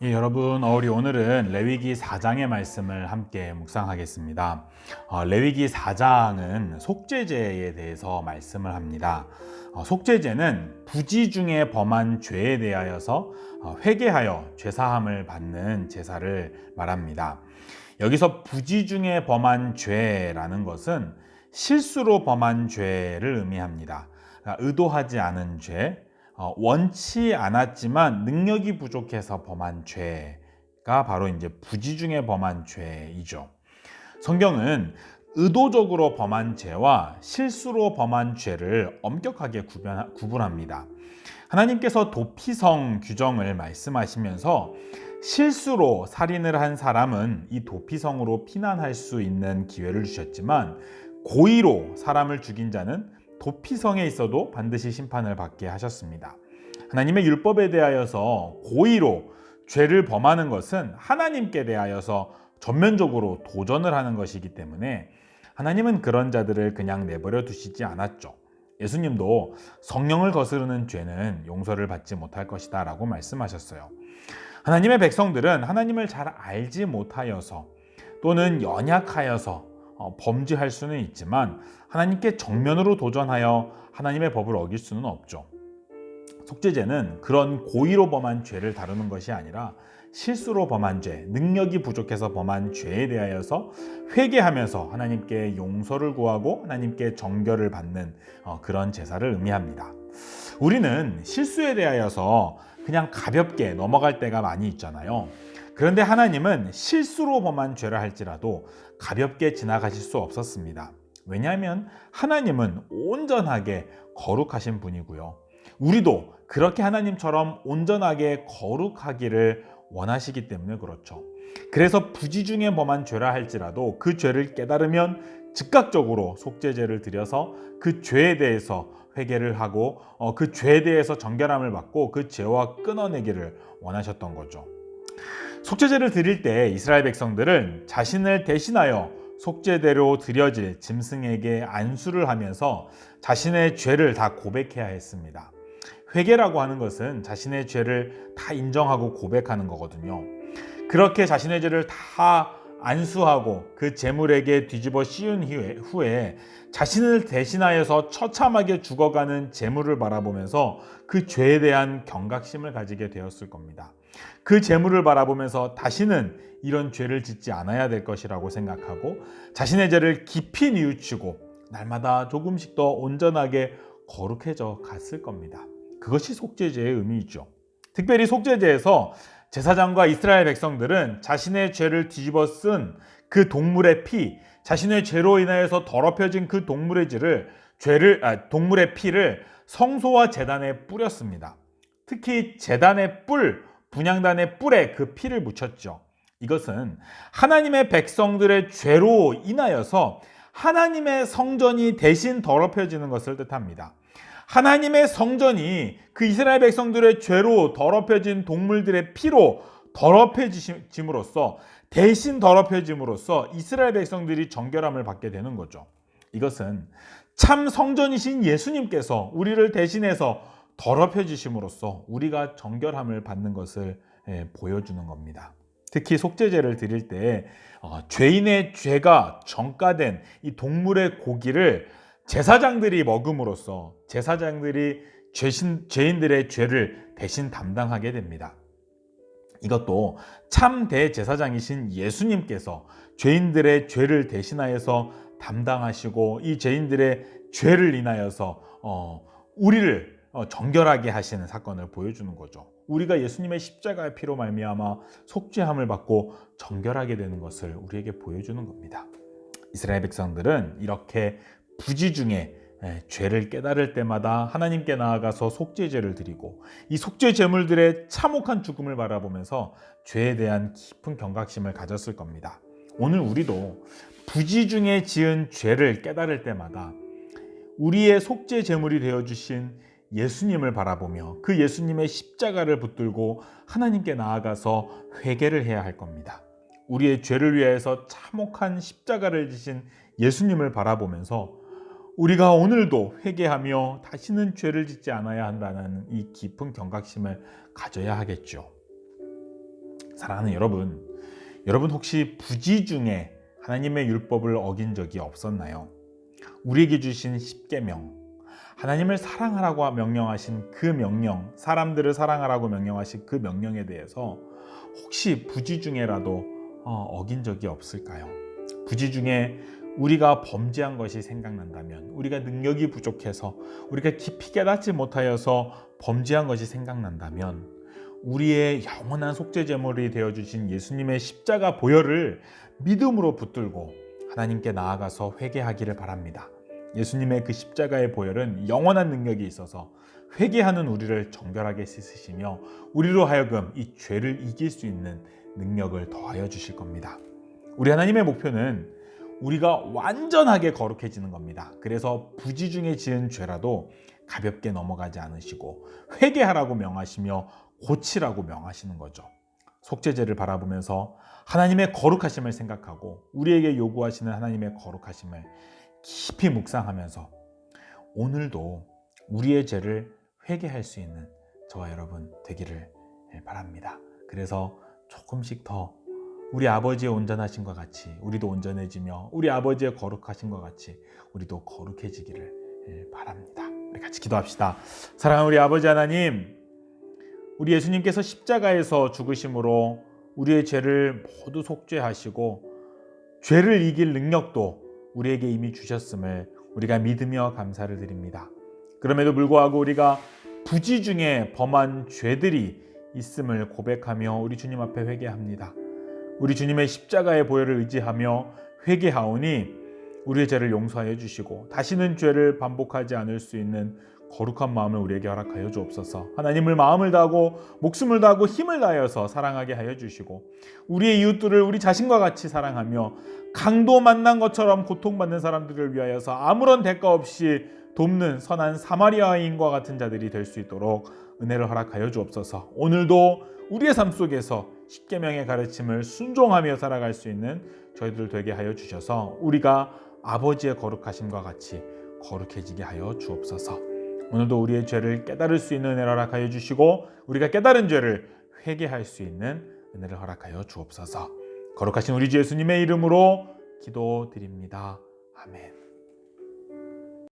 예, 여러분, 어, 우리 오늘은 레위기 4장의 말씀을 함께 묵상하겠습니다. 어, 레위기 4장은 속죄제에 대해서 말씀을 합니다. 어, 속죄제는 부지 중에 범한 죄에 대하여서 어, 회개하여 죄사함을 받는 제사를 말합니다. 여기서 부지 중에 범한 죄라는 것은 실수로 범한 죄를 의미합니다. 그러니까 의도하지 않은 죄, 어, 원치 않았지만 능력이 부족해서 범한 죄가 바로 이제 부지 중에 범한 죄이죠. 성경은 의도적으로 범한 죄와 실수로 범한 죄를 엄격하게 구분, 구분합니다. 하나님께서 도피성 규정을 말씀하시면서 실수로 살인을 한 사람은 이 도피성으로 피난할 수 있는 기회를 주셨지만 고의로 사람을 죽인 자는 도피성에 있어도 반드시 심판을 받게 하셨습니다. 하나님의 율법에 대하여서 고의로 죄를 범하는 것은 하나님께 대하여서 전면적으로 도전을 하는 것이기 때문에 하나님은 그런 자들을 그냥 내버려 두시지 않았죠. 예수님도 성령을 거스르는 죄는 용서를 받지 못할 것이다 라고 말씀하셨어요. 하나님의 백성들은 하나님을 잘 알지 못하여서 또는 연약하여서 어, 범죄할 수는 있지만 하나님께 정면으로 도전하여 하나님의 법을 어길 수는 없죠. 속죄제는 그런 고의로 범한 죄를 다루는 것이 아니라 실수로 범한 죄, 능력이 부족해서 범한 죄에 대하여서 회개하면서 하나님께 용서를 구하고 하나님께 정결을 받는 어, 그런 제사를 의미합니다. 우리는 실수에 대하여서 그냥 가볍게 넘어갈 때가 많이 있잖아요. 그런데 하나님은 실수로 범한 죄를 할지라도 가볍게 지나가실 수 없었습니다. 왜냐하면 하나님은 온전하게 거룩하신 분이고요. 우리도 그렇게 하나님처럼 온전하게 거룩하기를 원하시기 때문에 그렇죠. 그래서 부지 중에 범한 죄라 할지라도 그 죄를 깨달으면 즉각적으로 속죄제를 드려서 그 죄에 대해서 회개를 하고 어, 그 죄에 대해서 정결함을 받고 그 죄와 끊어내기를 원하셨던 거죠. 속죄제를 드릴 때 이스라엘 백성들은 자신을 대신하여 속죄대로 드려질 짐승에게 안수를 하면서 자신의 죄를 다 고백해야 했습니다. 회개라고 하는 것은 자신의 죄를 다 인정하고 고백하는 거거든요. 그렇게 자신의 죄를 다 안수하고 그 재물에게 뒤집어 씌운 후에 자신을 대신하여서 처참하게 죽어가는 재물을 바라보면서 그 죄에 대한 경각심을 가지게 되었을 겁니다. 그 재물을 바라보면서 다시는 이런 죄를 짓지 않아야 될 것이라고 생각하고 자신의 죄를 깊이 뉘우치고 날마다 조금씩 더 온전하게 거룩해져 갔을 겁니다. 그것이 속죄제의 의미이죠. 특별히 속죄제에서 제사장과 이스라엘 백성들은 자신의 죄를 뒤집어 쓴 그 동물의 피, 자신의 죄로 인하여서 더럽혀진 그 동물의 질을 죄를 아, 동물의 피를 성소와 제단에 뿌렸습니다. 특히 제단의 뿔, 분양단의 뿔에 그 피를 묻혔죠. 이것은 하나님의 백성들의 죄로 인하여서 하나님의 성전이 대신 더럽혀지는 것을 뜻합니다. 하나님의 성전이 그 이스라엘 백성들의 죄로 더럽혀진 동물들의 피로 더럽혀짐으로써 대신 더럽혀짐으로써 이스라엘 백성들이 정결함을 받게 되는 거죠. 이것은 참 성전이신 예수님께서 우리를 대신해서 더럽혀지심으로써 우리가 정결함을 받는 것을 예, 보여주는 겁니다. 특히 속죄제를 드릴 때 어, 죄인의 죄가 정가된 이 동물의 고기를 제사장들이 먹음으로써 제사장들이 죄신, 죄인들의 죄를 대신 담당하게 됩니다. 이것도 참 대제사장이신 예수님께서 죄인들의 죄를 대신하여서 담당하시고 이 죄인들의 죄를 인하여서 어, 우리를 어, 정결하게 하시는 사건을 보여주는 거죠. 우리가 예수님의 십자가의 피로 말미암아 속죄함을 받고 정결하게 되는 것을 우리에게 보여주는 겁니다. 이스라엘 백성들은 이렇게 부지 중에 예, 죄를 깨달을 때마다 하나님께 나아가서 속죄제를 드리고 이 속죄 제물들의 참혹한 죽음을 바라보면서 죄에 대한 깊은 경각심을 가졌을 겁니다. 오늘 우리도 부지 중에 지은 죄를 깨달을 때마다 우리의 속죄 제물이 되어 주신 예수님을 바라보며 그 예수님의 십자가를 붙들고 하나님께 나아가서 회개를 해야 할 겁니다. 우리의 죄를 위해서 참혹한 십자가를 지신 예수님을 바라보면서 우리가 오늘도 회개하며 다시는 죄를 짓지 않아야 한다는 이 깊은 경각심을 가져야 하겠죠. 사랑하는 여러분, 여러분 혹시 부지 중에 하나님의 율법을 어긴 적이 없었나요? 우리에게 주신 십계명, 하나님을 사랑하라고 명령하신 그 명령, 사람들을 사랑하라고 명령하신 그 명령에 대해서 혹시 부지 중에라도 어, 어긴 적이 없을까요? 부지 중에 우리가 범죄한 것이 생각난다면, 우리가 능력이 부족해서, 우리가 깊이 깨닫지 못하여서 범죄한 것이 생각난다면, 우리의 영원한 속죄 제물이 되어 주신 예수님의 십자가 보혈을 믿음으로 붙들고 하나님께 나아가서 회개하기를 바랍니다. 예수님의 그 십자가의 보혈은 영원한 능력이 있어서 회개하는 우리를 정결하게 씻으시며 우리로 하여금 이 죄를 이길 수 있는 능력을 더하여 주실 겁니다. 우리 하나님의 목표는 우리가 완전하게 거룩해지는 겁니다. 그래서 부지 중에 지은 죄라도 가볍게 넘어가지 않으시고 회개하라고 명하시며 고치라고 명하시는 거죠. 속죄제를 바라보면서 하나님의 거룩하심을 생각하고 우리에게 요구하시는 하나님의 거룩하심을 깊이 묵상하면서 오늘도 우리의 죄를 회개할 수 있는 저와 여러분 되기를 바랍니다. 그래서 조금씩 더 우리 아버지의 온전하신 것 같이 우리도 온전해지며 우리 아버지의 거룩하신 것 같이 우리도 거룩해지기를 바랍니다. 우리 같이 기도합시다. 사랑하는 우리 아버지 하나님, 우리 예수님께서 십자가에서 죽으심으로 우리의 죄를 모두 속죄하시고 죄를 이길 능력도 우리에게 이미 주셨음을 우리가 믿으며 감사를 드립니다. 그럼에도 불구하고 우리가 부지 중에 범한 죄들이 있음을 고백하며 우리 주님 앞에 회개합니다. 우리 주님의 십자가의 보혈을 의지하며 회개하오니 우리의 죄를 용서하여 주시고 다시는 죄를 반복하지 않을 수 있는 거룩한 마음을 우리에게 허락하여 주옵소서. 하나님을 마음을 다하고 목숨을 다하고 힘을 다하여서 사랑하게 하여 주시고 우리의 이웃들을 우리 자신과 같이 사랑하며 강도 만난 것처럼 고통받는 사람들을 위하여서 아무런 대가 없이 돕는 선한 사마리아인과 같은 자들이 될 수 있도록 은혜를 허락하여 주옵소서. 오늘도 우리의 삶 속에서 십계명의 가르침을 순종하며 살아갈 수 있는 저희들 되게 하여 주셔서 우리가 아버지의 거룩하심과 같이 거룩해지게 하여 주옵소서. 오늘도 우리의 죄를 깨달을 수 있는 은혜를 허락하여 주시고 우리가 깨달은 죄를 회개할 수 있는 은혜를 허락하여 주옵소서. 거룩하신 우리 주 예수님의 이름으로 기도드립니다. 아멘.